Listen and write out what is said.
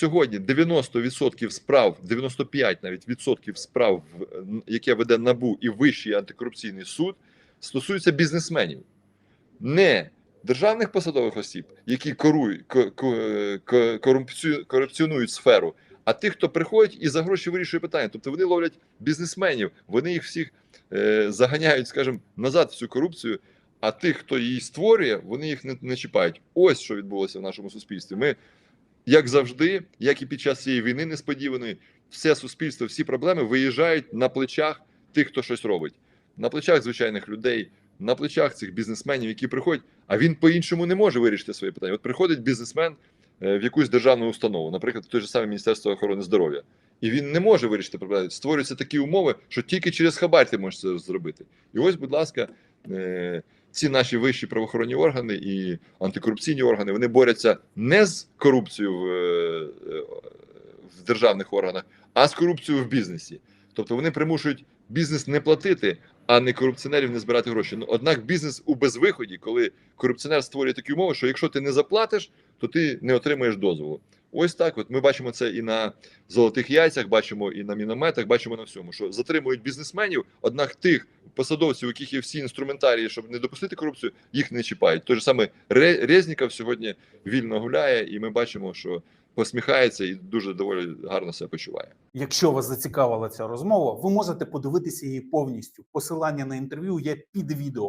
Сьогодні 90% справ, 95 навіть відсотків справ, яке веде НАБУ і Вищий антикорупційний суд, стосуються бізнесменів, не державних посадових осіб, які корують, корупціонують сферу, а тих, хто приходить і за гроші вирішує питання. Тобто вони ловлять бізнесменів, вони їх всіх е, заганяють, скажімо, назад в цю корупцію. А тих, хто її створює, вони їх не, не чіпають. Ось що відбулося в нашому суспільстві. Ми, як завжди, як і під час цієї війни несподіваної, все суспільство, всі проблеми виїжджають на плечах тих, хто щось робить, на плечах звичайних людей, на плечах цих бізнесменів, які приходять. А він по-іншому не може вирішити свої питання. От приходить бізнесмен е, в якусь державну установу, наприклад, в той же саме Міністерство охорони здоров'я, і він не може вирішити проблеми. Створюються такі умови, що тільки через хабар ти можеш це зробити. І ось, будь ласка, е, ці наші вищі правоохоронні органи і антикорупційні органи вони борються не з корупцією в, е, е, в державних органах, а з корупцією в бізнесі. Тобто вони примушують бізнес не платити, а не корупціонерів не збирати гроші. Ну однак бізнес у безвиході, коли корупціонер створює такі умови, що якщо ти не заплатиш, то ти не отримаєш дозволу. Ось так. От ми бачимо це і на золотих яйцях, бачимо і на мінометах, бачимо на всьому, що затримують бізнесменів. Однак тих посадовців, у яких є всі інструментарії, щоб не допустити корупцію, їх не чіпають. Той же саме Ре- Резніков сьогодні вільно гуляє, і ми бачимо, що посміхається і дуже доволі гарно себе почуває. Якщо вас зацікавила ця розмова, ви можете подивитися її повністю. Посилання на інтерв'ю є під відео.